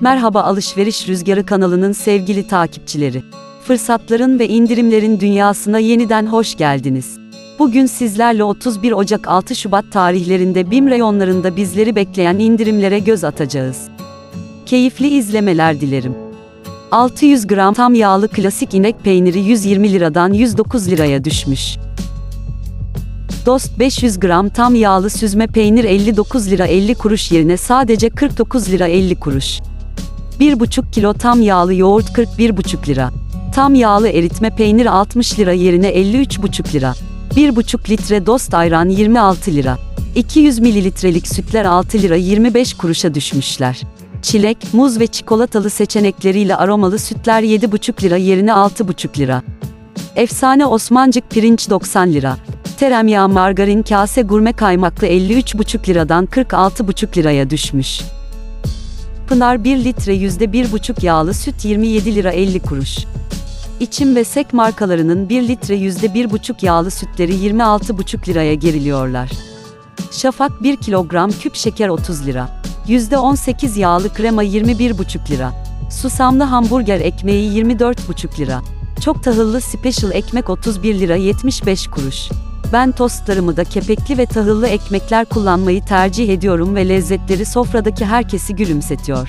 Merhaba Alışveriş Rüzgarı kanalının sevgili takipçileri. Fırsatların ve indirimlerin dünyasına yeniden hoş geldiniz. Bugün sizlerle 31 Ocak 6 Şubat tarihlerinde BİM reyonlarında bizleri bekleyen indirimlere göz atacağız. Keyifli izlemeler dilerim. 600 gram tam yağlı klasik inek peyniri 120 liradan 109 liraya düşmüş. Dost 500 gram tam yağlı süzme peynir 59 lira 50 kuruş yerine sadece 49 lira 50 kuruş. 1,5 kilo tam yağlı yoğurt 41,5 lira. Tam yağlı eritme peynir 60 lira yerine 53,5 lira. 1,5 litre dost ayran 26 lira. 200 mililitrelik sütler 6 lira 25 kuruşa düşmüşler. Çilek, muz ve çikolatalı seçenekleriyle aromalı sütler 7,5 lira yerine 6,5 lira. Efsane Osmancık pirinç 90 lira. Teremyağı margarin kase gurme kaymaklı 53,5 liradan 46,5 liraya düşmüş. Pınar 1 litre %1,5 yağlı süt 27 lira 50 kuruş. İçim ve Sek markalarının 1 litre %1,5 yağlı sütleri 26,5 liraya geriliyorlar. Şafak 1 kilogram küp şeker 30 lira. %18 yağlı krema 21,5 lira. Susamlı hamburger ekmeği 24,5 lira. Çok tahıllı special ekmek 31 lira 75 kuruş. Ben tostlarımı da kepekli ve tahıllı ekmekler kullanmayı tercih ediyorum ve lezzetleri sofradaki herkesi gülümsetiyor.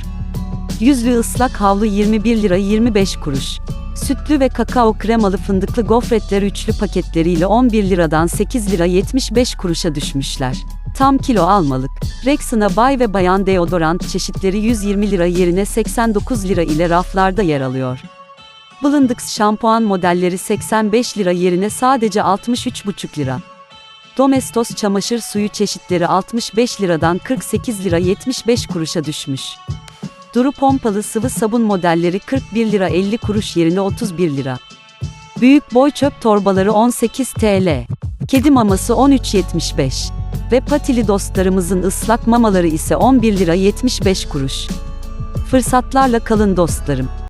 Yüzlü ıslak havlu 21 lira 25 kuruş. Sütlü ve kakao kremalı fındıklı gofretler üçlü paketleriyle 11 liradan 8 lira 75 kuruşa düşmüşler. Tam kilo almalık. Rexona bay ve bayan deodorant çeşitleri 120 lira yerine 89 lira ile raflarda yer alıyor. Blindex şampuan modelleri 85 lira yerine sadece 63,5 lira. Domestos çamaşır suyu çeşitleri 65 liradan 48 lira 75 kuruşa düşmüş. Duru pompalı sıvı sabun modelleri 41 lira 50 kuruş yerine 31 lira. Büyük boy çöp torbaları 18 TL. Kedi maması 13.75. Ve patili dostlarımızın ıslak mamaları ise 11 lira 75 kuruş. Fırsatlarla kalın dostlarım.